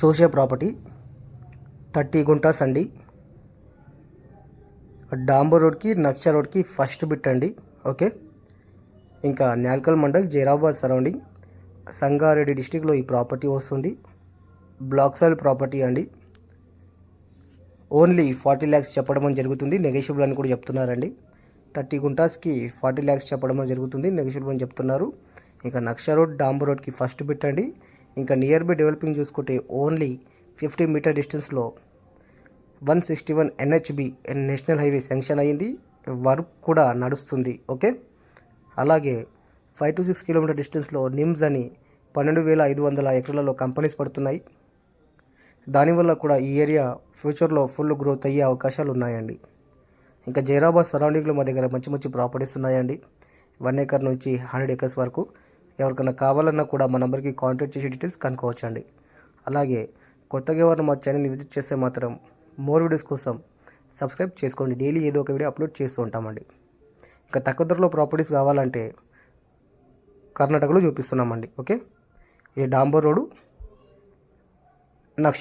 చూసే property thirty guntas అండి డాంబర్ రోడ్కి నక్ష రోడ్కి ఫస్ట్ బిట్ అండి ఓకే. ఇంకా నేల్కల్ మండల్ జైరాబాద్ సరౌండింగ్. సంగారెడ్డి డిస్టిక్లో ఈ ప్రాపర్టీ వస్తుంది. బ్లాక్ సైల్ ప్రాపర్టీ అండి. ఓన్లీ ఫార్టీ ల్యాక్స్ చెప్పడం జరుగుతుంది నెగోషియబుల్ అని కూడా చెప్తున్నారండి. థర్టీ గుంటాస్కి ఫార్టీ ల్యాక్స్ చెప్పడం జరుగుతుంది నెగోషియబుల్ అని చెప్తున్నారు. ఇంకా నక్ష రోడ్ డాంబర్ రోడ్కి ఫస్ట్ బిట్ అండి. ఇంకా నియర్ బై డెవలపింగ్ చూసుకుంటే ఓన్లీ ఫిఫ్టీ మీటర్ డిస్టెన్స్లో one sixty one NHB national highway sanction అయ్యింది. వర్క్ కూడా నడుస్తుంది. ఓకే అలాగే ఫైవ్ టు సిక్స్ కిలోమీటర్ డిస్టెన్స్లో నిమ్స్ అని పన్నెండు వేల ఐదు వందల ఎకరాలలో కంపెనీస్ పడుతున్నాయి. దానివల్ల కూడా ఈ ఏరియా ఫ్యూచర్లో ఫుల్ గ్రోత్ అయ్యే అవకాశాలు ఉన్నాయండి. ఇంకా జైరాబాద్ సరౌండింగ్లో మా దగ్గర మంచి మంచి ప్రాపర్టీస్ ఉన్నాయండి. వన్ ఏకర్ నుంచి హండ్రెడ్ ఏకర్స్ వరకు. ఎవరికైనా కావాలన్నా కూడా మా నెంబర్కి కాంటాక్ట్ చేసి డీటెయిల్స్ కనుక్కోవచ్చండి. అలాగే కొత్తగా ఎవరైనా మా ఛానల్ని విజిట్ చేస్తే మాత్రం మోర్ వీడియోస్ కోసం సబ్స్క్రైబ్ చేసుకోండి. డైలీ ఏదో ఒక వీడియో అప్లోడ్ చేస్తూ ఉంటామండి. ఇంకా తక్కువ ధరలో ప్రాపర్టీస్ కావాలంటే కర్ణాటకలో చూపిస్తున్నామండి. ఓకే? ఏ డాంబర్ రోడ్డు